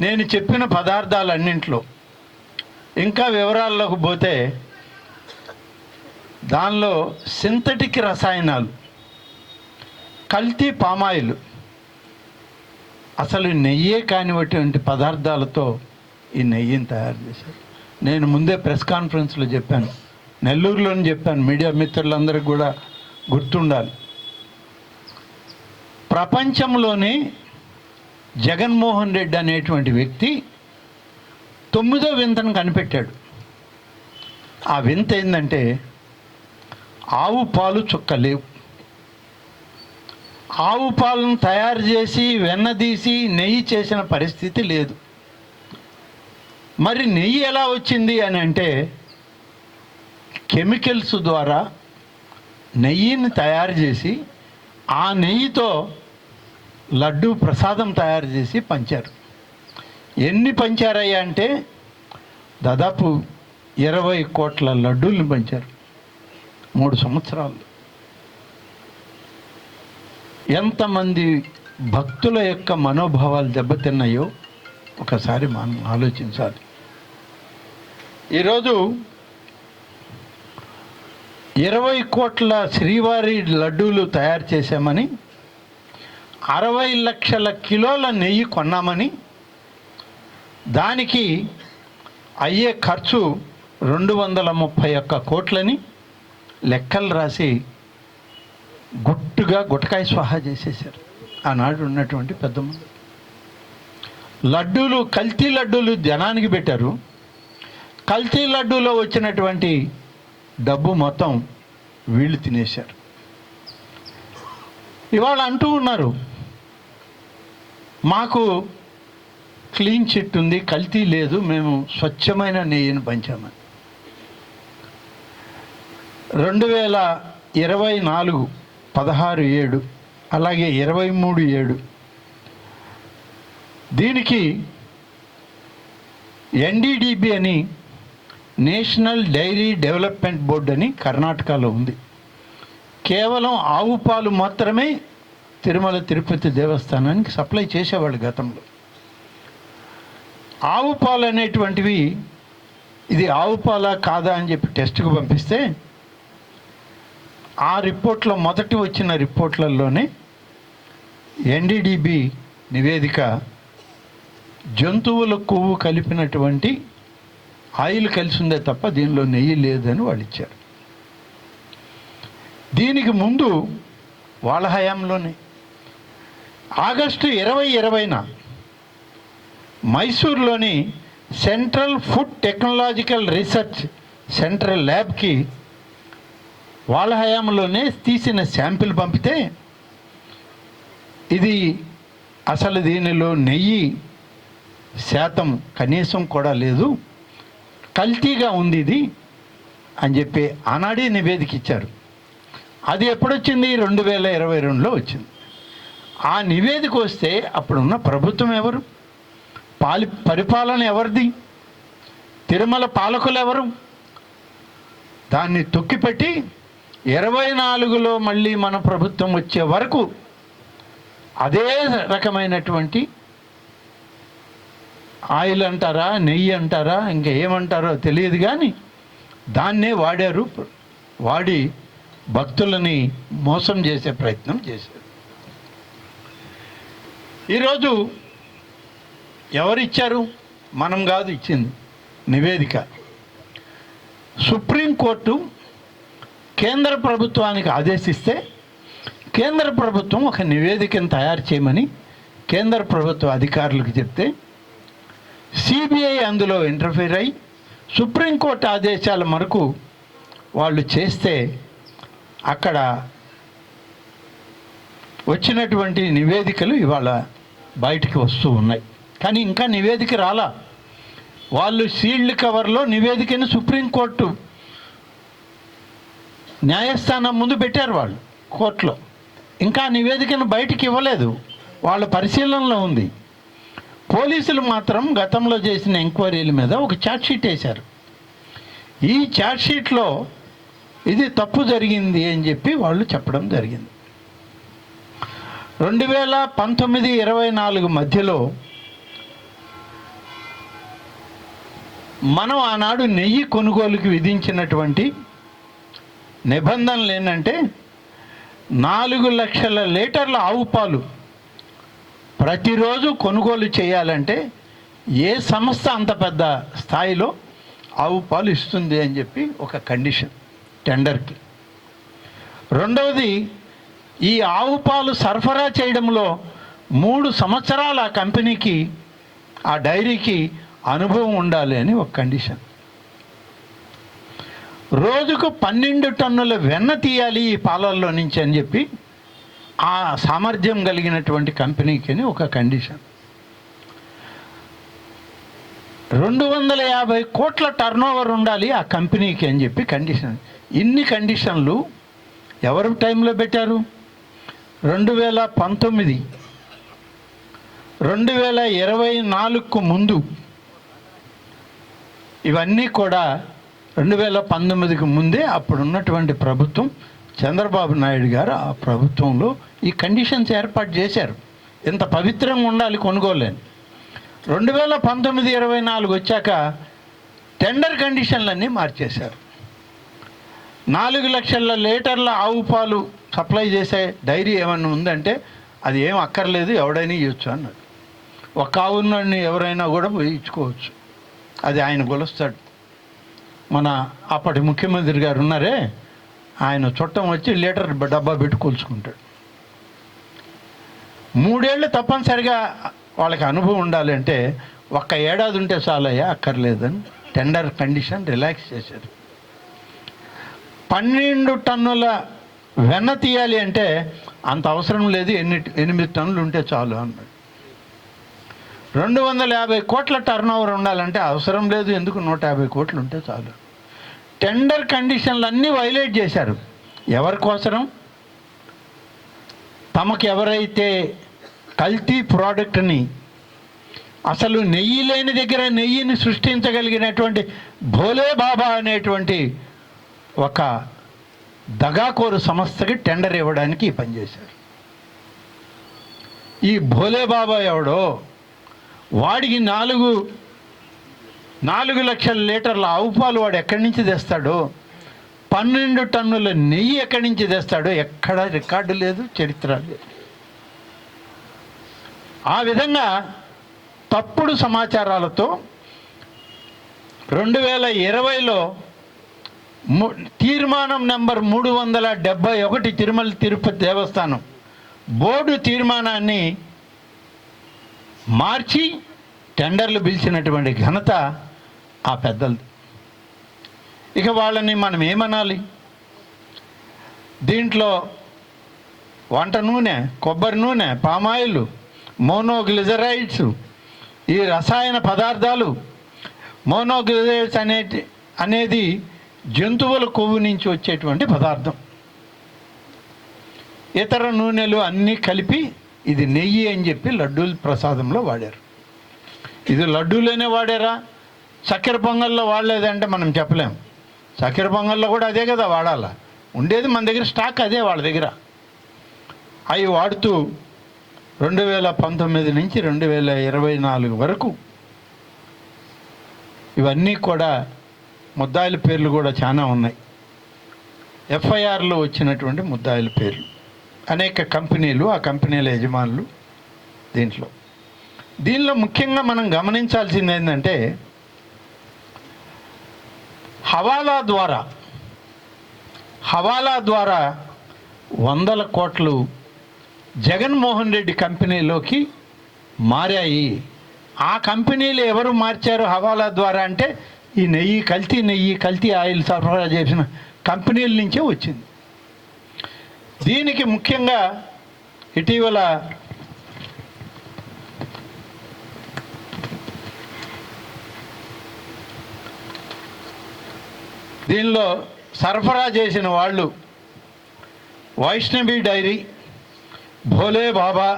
నేను చెప్పిన పదార్థాలన్నింటిలో ఇంకా వివరాల్లోకి పోతే దానిలో సింథటిక్ రసాయనాలు కల్తీ పామాయిల్ అసలు నెయ్యే కానివటువంటి పదార్థాలతో ఈ నెయ్యిని తయారు చేశారు. నేను ముందే ప్రెస్ కాన్ఫరెన్స్లో చెప్పాను. నెల్లూరులోని చెప్పాను. మీడియా మిత్రులందరికీ కూడా గుర్తుండాలి. ప్రపంచంలోని జగన్మోహన్ రెడ్డి అనేటువంటి వ్యక్తి తొమ్మిదో వింతను కనిపెట్టాడు. ఆ వింత ఏంటంటే ఆవు పాలు చుక్క లేవు. ఆవు పాలను తయారు చేసి వెన్నదీసి నెయ్యి చేసిన పరిస్థితి లేదు. మరి నెయ్యి ఎలా వచ్చింది అని అంటే కెమికల్స్ ద్వారా నెయ్యిని తయారు చేసి ఆ నెయ్యితో లడ్డు ప్రసాదం తయారు చేసి పంచారు. ఎన్ని పంచారయ్యా అంటే దాదాపు ఇరవై కోట్ల లడ్డూల్ని పంచారు. మూడు సంవత్సరాలు. ఎంతమంది భక్తుల యొక్క మనోభావాలు దెబ్బతిన్నాయో ఒకసారి మనం ఆలోచించాలి. ఈరోజు ఇరవై కోట్ల శ్రీవారి లడ్డూలు తయారు చేశామని అరవై లక్షల కిలోల నెయ్యి కొన్నామని దానికి అయ్యే ఖర్చు రెండు వందల ముప్పై ఒక్క కోట్లని లెక్కలు రాసి గుట్టుగా గుటకాయ స్వాహా చేసేసారు ఆనాడు ఉన్నటువంటి పెద్దమ్మ లడ్డూలు కల్తీ లడ్డూలు జనానికి పెట్టారు. కల్తీ లడ్డూలో వచ్చినటువంటి డబ్బు మొత్తం వీళ్ళు తినేశారు. ఇవాళ అంటూ ఉన్నారు. మాకు క్లీన్ చిట్ ఉంది కల్తీ లేదు మేము స్వచ్ఛమైన నెయ్యిని పంచామని రెండు వేల ఇరవై నాలుగు పదహారు ఏడు అలాగే ఇరవై మూడు ఏడు దీనికి ఎన్డీడీబీ అని నేషనల్ డైరీ డెవలప్మెంట్ బోర్డు అని కర్ణాటకలో ఉంది. కేవలం ఆవు పాలు మాత్రమే తిరుమల తిరుపతి దేవస్థానానికి సప్లై చేసేవాళ్ళు గతంలో. ఆవు పాలు అనేటువంటివి ఇది ఆవు పాలా కాదా అని చెప్పి టెస్ట్కు పంపిస్తే ఆ రిపోర్ట్లో మొదటి వచ్చిన రిపోర్ట్లలోనే ఎన్డీడీబీ నివేదిక జంతువుల కొవ్వు కలిపినటువంటి ఆయిల్ కలిసిందే తప్ప దీనిలో నెయ్యి లేదని వాళ్ళు ఇచ్చారు. దీనికి ముందు వాళ్ళ హయాంలోనే ఆగస్టు ఇరవై ఇరవైన మైసూర్లోని central food technological research central ల్యాబ్కి వాళ్ళ హయాంలోనే తీసిన శాంపిల్ పంపితే ఇది అసలు దీనిలో నెయ్యి శాతం కనీసం కూడా లేదు కల్తీగా ఉంది ఇది అని చెప్పి ఆనాడే నివేదిక ఇచ్చారు. అది ఎప్పుడొచ్చింది? రెండు వేల ఇరవై రెండులో వచ్చింది. ఆ నివేదిక వస్తే అప్పుడున్న ప్రభుత్వం ఎవరు? పాలి పరిపాలన ఎవరిది? తిరుమల పాలకులు ఎవరు దాన్ని తొక్కిపెట్టి ఇరవై నాలుగులో మళ్ళీ మన ప్రభుత్వం వచ్చే వరకు అదే రకమైనటువంటి ఆయిల్ అంటారా నెయ్యి అంటారా ఇంకా ఏమంటారో తెలియదు కానీ దాన్నే వాడారు. వాడి భక్తులని మోసం చేసే ప్రయత్నం చేశారు. ఈరోజు ఎవరిచ్చారు? మనం కాదు ఇచ్చింది నివేదిక. సుప్రీంకోర్టు కేంద్ర ప్రభుత్వానికి ఆదేశిస్తే కేంద్ర ప్రభుత్వం ఒక నివేదికను తయారు చేయమని కేంద్ర ప్రభుత్వ అధికారులకు చెప్తే సిబిఐ అందులో ఇంటర్ఫీర్ అయి సుప్రీంకోర్టు ఆదేశాల మేరకు వాళ్ళు చేస్తే అక్కడ వచ్చినటువంటి నివేదికలు ఇవాళ బయటికి వస్తూ ఉన్నాయి. కానీ ఇంకా నివేదిక రాలా. వాళ్ళు సీల్డ్ కవర్లో నివేదికను సుప్రీంకోర్టు న్యాయస్థానం ముందు పెట్టారు వాళ్ళు కోర్టులో. ఇంకా నివేదికను బయటికి ఇవ్వలేదు. వాళ్ళ పరిశీలనలో ఉంది. పోలీసులు మాత్రం గతంలో చేసిన ఎంక్వైరీల మీద ఒక ఛార్జ్షీట్ వేశారు. ఈ ఛార్జ్షీట్లో ఇది తప్పు జరిగింది అని చెప్పి వాళ్ళు చెప్పడం జరిగింది. రెండు వేల పంతొమ్మిది ఇరవై నాలుగు మధ్యలో మనం ఆనాడు నెయ్యి కొనుగోలుకి విధించినటువంటి నిబంధనలు ఏంటంటే నాలుగు లక్షల లీటర్ల ఆవు పాలు ప్రతిరోజు కొనుగోలు చేయాలంటే ఏ సంస్థ అంత పెద్ద స్థాయిలో ఆవు పాలు ఇస్తుంది అని చెప్పి ఒక కండిషన్. టెండర్కి. రెండవది ఈ ఆవు పాలు సరఫరా చేయడంలో మూడు సంవత్సరాల ఆ కంపెనీకి ఆ డైరీకి అనుభవం ఉండాలి అని ఒక కండిషన్. రోజుకు పన్నెండు టన్నుల వెన్న తీయాలి ఈ పాలల్లో నుంచి అని చెప్పి ఆ సామర్థ్యం కలిగినటువంటి కంపెనీకి అని ఒక కండిషన్. రెండు వందల యాభై కోట్ల టర్నోవర్ ఉండాలి ఆ కంపెనీకి అని చెప్పి కండిషన్. ఇన్ని కండిషన్లు ఎవరు టైంలో పెట్టారు? రెండు వేల పంతొమ్మిది. రెండు వేల ఇరవై నాలుగుకు ముందు. ఇవన్నీ కూడా రెండు వేల పంతొమ్మిదికి ముందే అప్పుడు ఉన్నటువంటి ప్రభుత్వం చంద్రబాబు నాయుడు గారు ఆ ప్రభుత్వంలో ఈ కండిషన్స్ ఏర్పాటు చేశారు. ఇంత పవిత్రంగా ఉండాలి కొనుగోలేని రెండు వేల పంతొమ్మిది ఇరవై నాలుగు వచ్చాక టెండర్ కండిషన్లన్నీ మార్చేశారు. నాలుగు లక్షల లీటర్ల ఆవు పాలు సప్లై చేసే డైరీ ఏమన్నా ఉందంటే అది ఏం అక్కర్లేదు ఎవడైనా ఇవ్వచ్చు అన్నాడు. ఒక ఆవుని ఎవరైనా కూడా పోయి ఇచ్చుకోవచ్చు. అది ఆయన కొలుస్తాడు మన అప్పటి ముఖ్యమంత్రి గారు ఉన్నారే ఆయన చుట్టం వచ్చి లీటర్ డబ్బా పెట్టి కొలుచుకుంటాడు. మూడేళ్ళు తప్పనిసరిగా వాళ్ళకి అనుభవం ఉండాలంటే ఒక్క ఏడాది ఉంటే చాలయ్యా అక్కర్లేదని టెండర్ కండిషన్ రిలాక్స్ చేశారు పన్నెండు టన్నుల వెన్న తీయాలి అంటే అంత అవసరం లేదు. ఎన్ని ఎనిమిది టన్నులు ఉంటే చాలు అన్నాడు. రెండు వందల యాభై కోట్ల టర్న్ ఓవర్ ఉండాలంటే అవసరం లేదు. ఎందుకు నూట యాభై కోట్లు ఉంటే చాలు? టెండర్ కండిషన్లు అన్నీ వైలేట్ చేశారు. ఎవరి కోసరం? తమకు ఎవరైతే కల్తీ ప్రోడక్ట్ని అసలు నెయ్యి లేని దగ్గర నెయ్యిని సృష్టించగలిగినటువంటి భోలే బాబా అనేటువంటి ఒక దగాకోరు సంస్థకి టెండర్ ఇవ్వడానికి పనిచేశారు పని చేశారు. ఈ భోలే బాబా ఎవడో వాడికి నాలుగు నాలుగు లక్షల లీటర్ల ఆవు పాలు వాడు ఎక్కడి నుంచి తెస్తాడో పన్నెండు టన్నుల నెయ్యి ఎక్కడి నుంచి తెస్తాడో ఎక్కడ రికార్డు లేదు చరిత్ర లేదు. ఆ విధంగా తప్పుడు సమాచారాలతో రెండు వేల ఇరవైలో తీర్మానం నెంబర్ మూడు వందల డెబ్భై ఒకటి తిరుమల తిరుపతి దేవస్థానం. బోర్డు తీర్మానాన్ని మార్చి టెండర్లు పిలిచినటువంటి ఘనత ఆ పెద్దలు ఇక వాళ్ళని మనం ఏమనాలి? దీంట్లో వంట నూనె కొబ్బరి నూనె పామాయిల్ మోనోగ్లిజరైడ్స్ ఈ రసాయన పదార్థాలు మోనోగ్లిజరైడ్స్ అనే అనేది జంతువుల కొవ్వు నుంచి వచ్చేటువంటి పదార్థం. ఇతర నూనెలు అన్నీ కలిపి ఇది నెయ్యి అని చెప్పి లడ్డూల ప్రసాదంలో వాడారు. ఇది లడ్డూలోనే వాడారా? చక్కెర పొంగల్లో వాడలేదంటే మనం చెప్పలేం. చక్కెర పొంగల్లో కూడా అదే కదా వాడాలా? ఉండేది మన దగ్గర స్టాక్ అదే వాళ్ళ దగ్గర. అవి వాడుతూ రెండు వేల పంతొమ్మిది నుంచి రెండు వేల ఇరవై నాలుగు వరకు ఇవన్నీ కూడా ముద్దాయిల పేర్లు కూడా చాలా ఉన్నాయి. ఎఫ్ఐఆర్లో వచ్చినటువంటి ముద్దాయిల పేర్లు. అనేక కంపెనీలు ఆ కంపెనీల యజమానులు దీంట్లో. దీనిలో ముఖ్యంగా మనం గమనించాల్సింది ఏంటంటే హవాలా ద్వారా హవాలా ద్వారా వందల కోట్లు జగన్మోహన్ రెడ్డి కంపెనీలోకి మారాయి. ఆ కంపెనీలు ఎవరు మార్చారు హవాలా ద్వారా అంటే ఈ నెయ్యి కల్తీ నెయ్యి కల్తీ ఆయిల్ సరఫరా చేసిన కంపెనీల నుంచే వచ్చింది. దీనికి ముఖ్యంగా ఇటీవల దీనిలో సరఫరా చేసిన వాళ్ళు వైష్ణవి డైరీ భోలే బాబా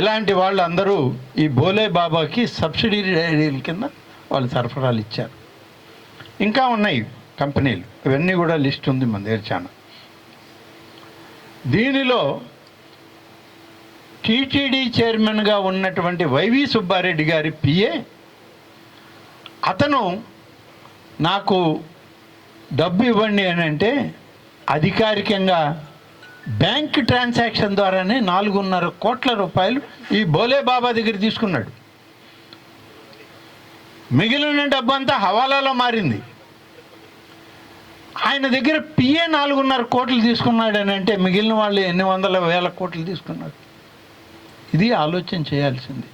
ఇలాంటి వాళ్ళు అందరూ ఈ భోలే బాబాకి సబ్సిడీ డైరీల కింద వాళ్ళు సరఫరాలు ఇచ్చారు. ఇంకా ఉన్నాయి కంపెనీలు. ఇవన్నీ కూడా లిస్ట్ ఉంది మన దగ్గర చాలా. దీనిలో టీటీడీ చైర్మన్గా ఉన్నటువంటి వైవి సుబ్బారెడ్డి గారి పిఏ. అతను నాకు డబ్బు ఇవ్వండి అని అంటే అధికారికంగా బ్యాంక్ ట్రాన్సాక్షన్ ద్వారానే నాలుగున్నర కోట్ల రూపాయలు ఈ బోలే బాబా దగ్గర తీసుకున్నాడు. మిగిలిన డబ్బు అంతా హవాలాలో మారింది. ఆయన దగ్గర పిఏ నాలుగున్నర కోట్లు తీసుకున్నాడు అని అంటే మిగిలిన వాళ్ళు ఎన్ని వందల వేల కోట్లు తీసుకున్నారు? ఇది ఆలోచన చేయాల్సింది.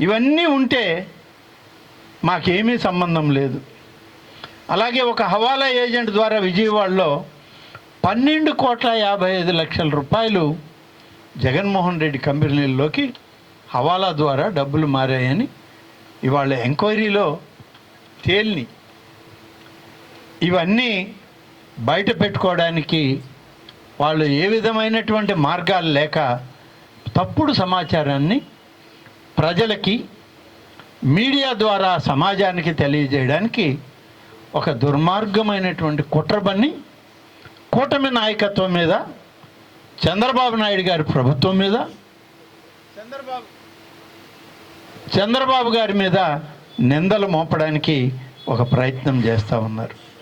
ఇవన్నీ ఉంటే మాకేమీ సంబంధం లేదు. అలాగే ఒక హవాలా ఏజెంట్ ద్వారా విజయవాడలో పన్నెండు కోట్ల యాభై ఐదు లక్షల రూపాయలు జగన్మోహన్ రెడ్డి కంపెనీల్లోకి హవాలా ద్వారా డబ్బులు మారాయని ఇవాళ ఎంక్వైరీలో తేలిని. ఇవన్నీ బయట పెట్టుకోవడానికి వాళ్ళు ఏ విధమైనటువంటి మార్గాలు లేక తప్పుడు సమాచారాన్ని ప్రజలకి మీడియా ద్వారా సమాజానికి తెలియజేయడానికి ఒక దుర్మార్గమైనటువంటి కుట్రబన్ని కూటమి నాయకత్వం మీద చంద్రబాబు నాయుడు గారి ప్రభుత్వం మీద చంద్రబాబు చంద్రబాబు గారి మీద నిందలు మోపడానికి ఒక ప్రయత్నం చేస్తూ ఉన్నారు.